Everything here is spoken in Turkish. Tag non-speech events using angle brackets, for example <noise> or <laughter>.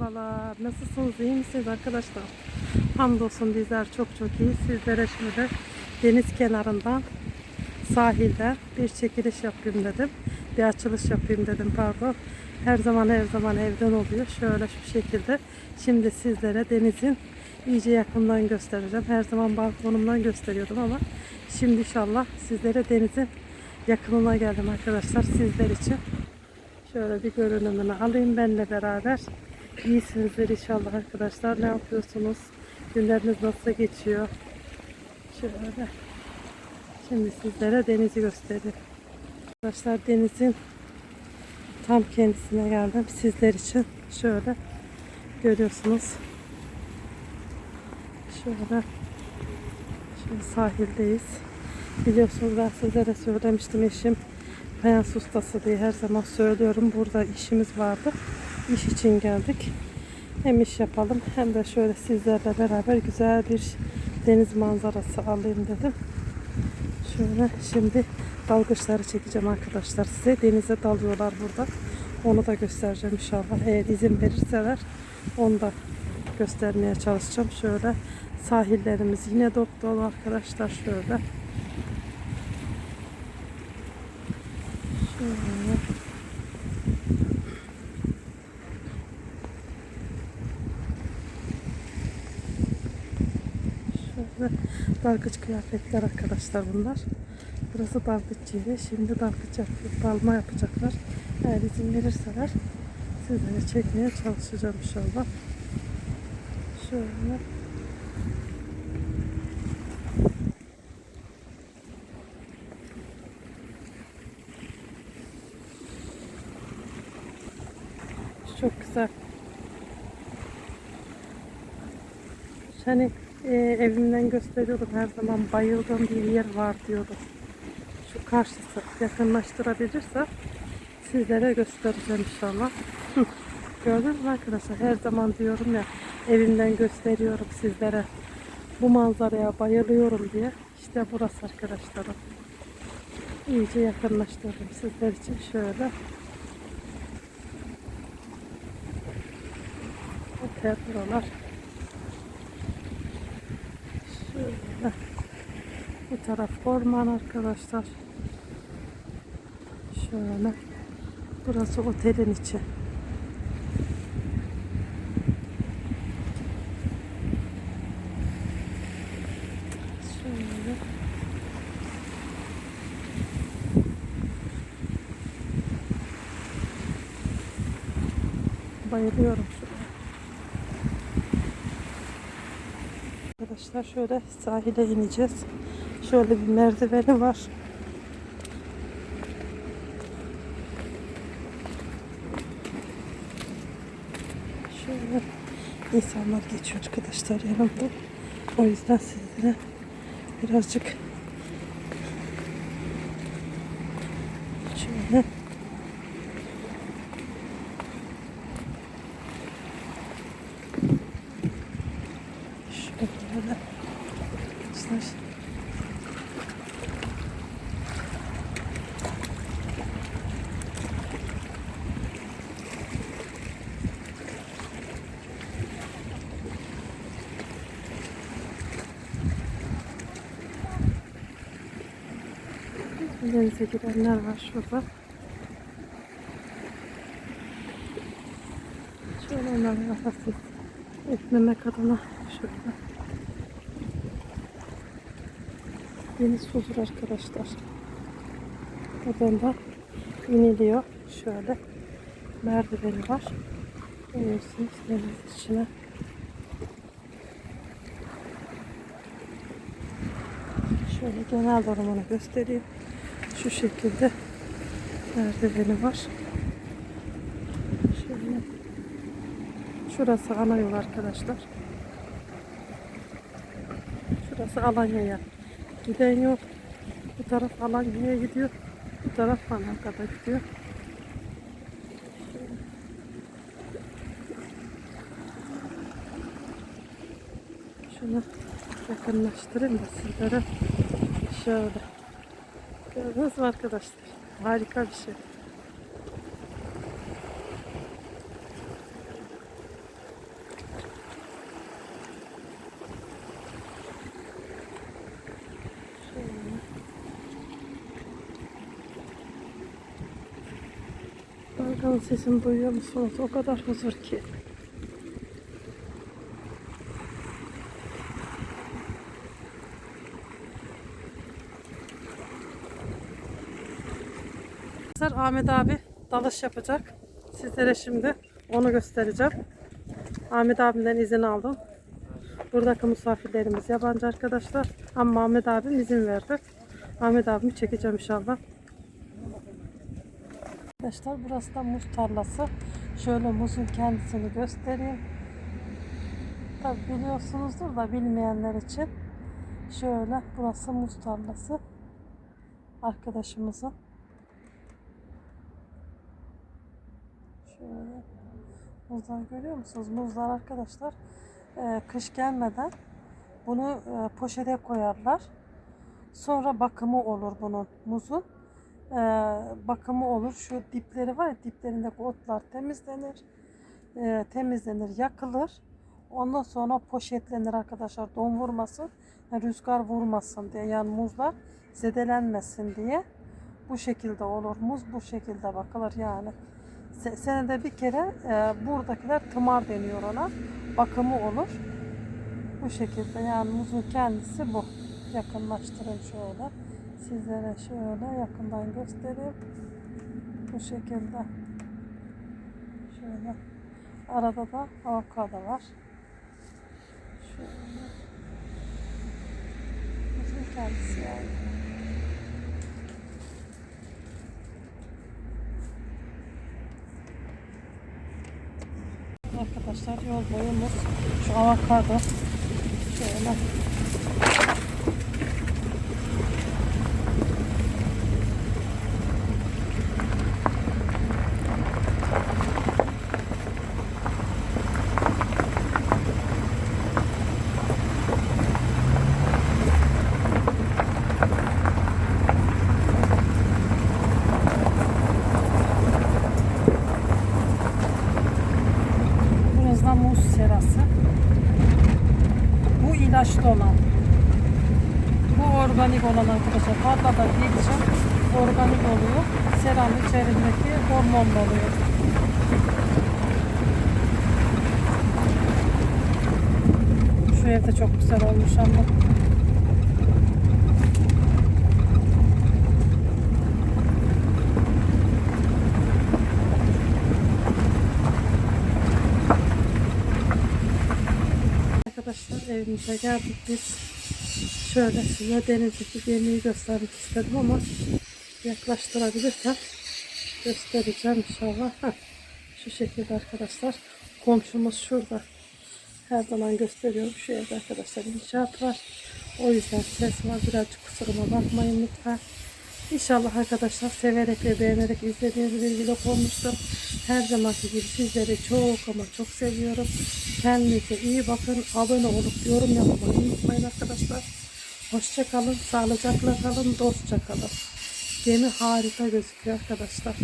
Merhabalar. Nasılsınız? iyi misiniz arkadaşlar? Hamdolsun bizler çok çok iyi. Sizlere şöyle deniz kenarından sahilde bir çekiliş yapayım dedim. Bir açılış yapayım dedim pardon. Her zaman her zaman evden oluyor. Şöyle şu şekilde. Şimdi sizlere denizin iyice yakından göstereceğim. Her zaman balkonumdan gösteriyordum ama şimdi inşallah sizlere denizin yakınına geldim arkadaşlar sizler için. Şöyle bir görünümünü alayım benimle beraber. İyisinizdir inşallah arkadaşlar. Ne yapıyorsunuz? Günleriniz nasıl geçiyor? Şöyle. Şimdi sizlere denizi göstereyim. Arkadaşlar denizin tam kendisine geldim. Sizler için şöyle görüyorsunuz. Şöyle Şimdi sahildeyiz. Biliyorsunuz ben sizlere söylemiştim eşim fayans ustası diye her zaman söylüyorum. Burada işimiz vardı. İş için geldik. Hem iş yapalım hem de şöyle sizlerle beraber güzel bir deniz manzarası alayım dedim. Şöyle şimdi dalgıçları çekeceğim arkadaşlar size. Denize dalıyorlar burada. Onu da göstereceğim inşallah. Eğer izin verirseler onu da göstermeye çalışacağım. Şöyle sahillerimiz yine dop dolu arkadaşlar şöyle. Şöyle. Şöyle dalgıç kıyafetler arkadaşlar bunlar. Burası dalgıç yeri. Şimdi dalgıç yapıyor. Balma yapacaklar. Eğer izin verirseler sizlere çekmeye çalışacağım inşallah. Şöyle. Çok güzel. Hani e, evimden gösteriyordum her zaman bayıldığım bir yer var diyordum. Şu karşısı yakınlaştırabilirse sizlere göstereceğim inşallah. Hı. <laughs> Gördünüz mü arkadaşlar? Her zaman diyorum ya evimden gösteriyorum sizlere. Bu manzaraya bayılıyorum diye. İşte burası arkadaşlarım. İyice yakınlaştırdım sizler için şöyle. Otel buralar. Şöyle. Bu taraf orman arkadaşlar. Şöyle. Burası otelin içi. Şöyle. Bayılıyorum şuraya. Arkadaşlar şöyle sahile ineceğiz. Şöyle bir merdiveni var. Şöyle insanlar geçiyor arkadaşlar yanımda. O yüzden sizlere birazcık şöyle şöyle arkadaşlar Denize girenler var şurada. Şöyle onları rahatsız etmemek adına şöyle. Deniz huzur arkadaşlar. Buradan da iniliyor. Şöyle merdiveni var. Görüyorsunuz deniz içine. Şöyle genel durumunu göstereyim. Şu şekilde merdiveni var. Şöyle. Şurası ana yol arkadaşlar. Şurası Alanya'ya giden yol. Bu taraf Alanya'ya gidiyor. Bu taraf Manavgat'a gidiyor. Şunu yakınlaştırayım da sizlere. Şöyle. Gördünüz mü arkadaşlar? Harika bir şey. Dalganın sesini duyuyor musunuz? O kadar huzur ki. Arkadaşlar Ahmet abi dalış yapacak. Sizlere şimdi onu göstereceğim. Ahmet abimden izin aldım. Buradaki misafirlerimiz yabancı arkadaşlar. Ama Ahmet abim izin verdi. Ahmet abimi çekeceğim inşallah. Arkadaşlar burası da muz tarlası. Şöyle muzun kendisini göstereyim. Tabi biliyorsunuzdur da bilmeyenler için. Şöyle burası muz tarlası. Arkadaşımızın. Şöyle muzlar görüyor musunuz? Muzlar arkadaşlar e, kış gelmeden bunu e, poşete koyarlar. Sonra bakımı olur bunun muzun. E, bakımı olur. Şu dipleri var ya diplerindeki otlar temizlenir. E, temizlenir, yakılır. Ondan sonra poşetlenir arkadaşlar. Don vurmasın, rüzgar vurmasın diye. Yani muzlar zedelenmesin diye. Bu şekilde olur. Muz bu şekilde bakılır yani. Se- senede bir kere e, buradakiler tımar deniyor ona. Bakımı olur. Bu şekilde yani muzun kendisi bu. Yakınlaştırayım şöyle. Sizlere şöyle yakından göstereyim. Bu şekilde. Şöyle. Arada da avokado var. Şöyle. Muzun kendisi yani. Arkadaşlar yol boyu muz. Şu avokado. Şöyle. Burası da muz serası. İlaçlı olan. Bu organik olan arkadaşlar. Tarlada yetişen organik oluyor. Seranın içerisindeki hormonlu oluyor. Şu evde çok güzel olmuş ama. Arkadaşlar evimize geldik biz. Şöyle size denizdeki gemiyi göstermek istedim ama yaklaştırabilirsem göstereceğim inşallah. Heh, şu şekilde arkadaşlar. Komşumuz şurada. Her zaman gösteriyorum. Şu evde arkadaşlar inşaat var. O yüzden ses var. Birazcık kusuruma bakmayın lütfen. İnşallah arkadaşlar severek ve beğenerek izlediğiniz bir vlog olmuştur. Her zamanki gibi sizleri çok ama çok seviyorum. Kendinize iyi bakın. Abone olup yorum yapmayı unutmayın arkadaşlar. Hoşça kalın, sağlıcakla kalın, dostça kalın. Gemi harika gözüküyor arkadaşlar.